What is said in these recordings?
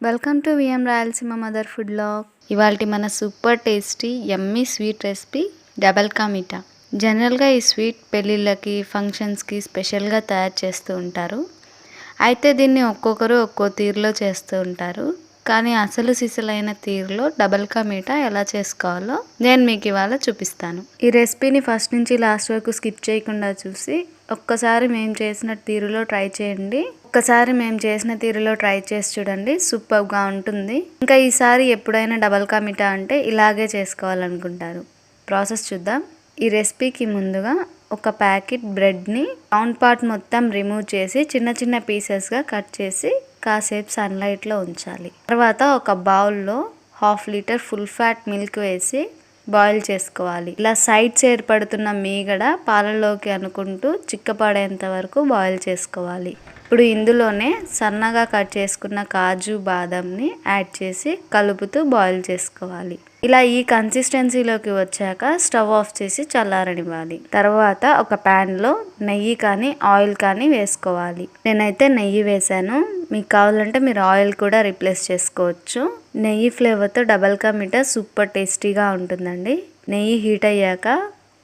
Welcome to VM Rayalaseema mother food log ఇవాళ మన super tasty yummy sweet recipe double ka meetha జనరల్గా ఈ sweet పెళ్ళిళ్ళకి ఫంక్షన్స్కి స్పెషల్గా తయారు చేస్తూ ఉంటారు. అయితే దీన్ని ఒక్కొక్కరు ఒక్కో తీరులో చేస్తూ ఉంటారు. కానీ అసలు సిసలైన తీరులో డబల్ కా మీఠా ఎలా చేసుకోవాలో నేను మీకు ఇవాళ చూపిస్తాను. ఈ రెసిపీని ఫస్ట్ నుంచి లాస్ట్ వరకు స్కిప్ చేయకుండా చూసి ఒక్కసారి మేము చేసిన తీరులో ట్రై చేయండి. ఒక్కసారి మేము చేసిన తీరులో ట్రై చేసి చూడండి. సూపర్గా ఉంటుంది. ఇంకా ఈసారి ఎప్పుడైనా డబల్ కా మిఠా అంటే ఇలాగే చేసుకోవాలనుకుంటారు. ప్రాసెస్ చూద్దాం. ఈ రెసిపీకి ముందుగా ఒక ప్యాకెట్ బ్రెడ్ని రౌండ్ పార్ట్ మొత్తం రిమూవ్ చేసి చిన్న చిన్న పీసెస్గా కట్ చేసి కాసేపు సన్లైట్లో ఉంచాలి. తర్వాత ఒక బౌల్లో half litre full fat milk వేసి బాయిల్ చేసుకోవాలి. ఇలా సైడ్స్ ఏర్పడుతున్న మీగడ పాలలోకి అనుకుంటూ చిక్కపడేంత వరకు బాయిల్ చేసుకోవాలి. ఇప్పుడు ఇందులోనే సన్నగా కట్ చేసుకున్న కాజు బాదంని యాడ్ చేసి కలుపుతూ బాయిల్ చేసుకోవాలి. ఇలా ఈ కన్సిస్టెన్సీలోకి వచ్చాక స్టవ్ ఆఫ్ చేసి చల్లారనివ్వాలి. తర్వాత ఒక ప్యాన్లో నెయ్యి కానీ ఆయిల్ కానీ వేసుకోవాలి. నేనైతే నెయ్యి వేసాను మీకు కావాలంటే మీరు ఆయిల్ కూడా రీప్లేస్ చేసుకోవచ్చు. నెయ్యి ఫ్లేవర్తో డబల్ కా మీఠా సూపర్ టేస్టీగా ఉంటుందండి. నెయ్యి హీట్ అయ్యాక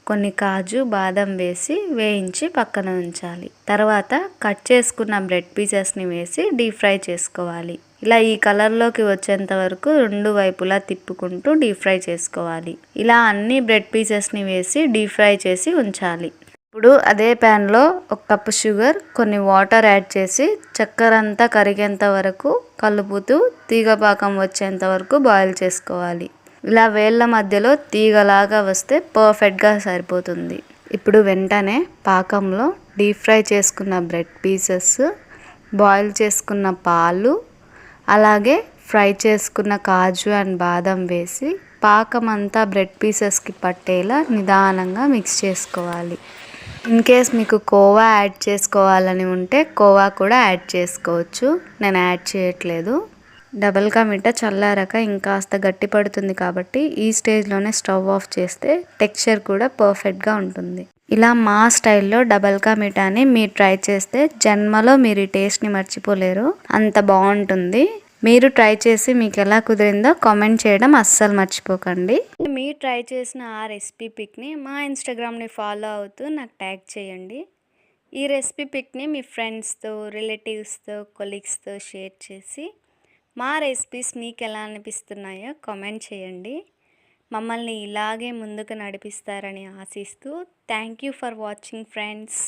కొన్ని కాజు బాదం వేసి వేయించి పక్కన ఉంచాలి. తర్వాత కట్ చేసుకున్న బ్రెడ్ పీసెస్ని వేసి డీప్ ఫ్రై చేసుకోవాలి. ఇలా ఈ కలర్లోకి వచ్చేంత వరకు రెండు వైపులా తిప్పుకుంటూ డీప్ ఫ్రై చేసుకోవాలి. ఇలా అన్ని బ్రెడ్ పీసెస్ని వేసి డీప్ ఫ్రై చేసి ఉంచాలి. ఇప్పుడు అదే ప్యాన్లో ఒక కప్పు షుగర్ కొన్ని వాటర్ యాడ్ చేసి చక్కెర అంతా కరిగేంత వరకు కలుపుతూ తీగపాకం వచ్చేంత వరకు బాయిల్ చేసుకోవాలి. ఇలా వేళ్ళ మధ్యలో తీగలాగా వస్తే పర్ఫెక్ట్గా సరిపోతుంది. ఇప్పుడు వెంటనే పాకంలో డీప్ ఫ్రై చేసుకున్న బ్రెడ్ పీసెస్ బాయిల్ చేసుకున్న పాలు అలాగే ఫ్రై చేసుకున్న కాజు అండ్ బాదం వేసి పాకం అంతా బ్రెడ్ పీసెస్కి పట్టేలా నిదానంగా మిక్స్ చేసుకోవాలి. ఇన్ కేస్ మీకు కోవా యాడ్ చేసుకోవాలని ఉంటే కోవా కూడా యాడ్ చేసుకోవచ్చు. నేను యాడ్ చేయట్లేదు. డబల్ కా మిఠా చల్లారాక ఇంకాస్త గట్టి పడుతుంది కాబట్టి ఈ స్టేజ్లోనే స్టవ్ ఆఫ్ చేస్తే టెక్స్చర్ కూడా పర్ఫెక్ట్గా ఉంటుంది. ఇలా మా స్టైల్లో డబల్ కా మిఠాని మీరు ట్రై చేస్తే జన్మలో మీరు ఈ టేస్ట్ని మర్చిపోలేరు. అంత బాగుంటుంది. మీరు ట్రై చేసి మీకు ఎలా కుదిరిందో కామెంట్ చేయడం అస్సలు మర్చిపోకండి. మీరు ట్రై చేసిన ఆ రెసిపీ పిక్ని మా ఇన్స్టాగ్రామ్ని ఫాలో అవుతూ నాకు ట్యాగ్ చేయండి. ఈ రెసిపీ పిక్ని మీ ఫ్రెండ్స్తో రిలేటివ్స్తో కొలీగ్స్తో షేర్ చేసి మా రెసిపీస్ మీకు ఎలా అనిపిస్తున్నాయో కామెంట్ చేయండి. మమ్మల్ని ఇలాగే ముందుకు నడిపిస్తారని ఆశిస్తూ thank you for watching friends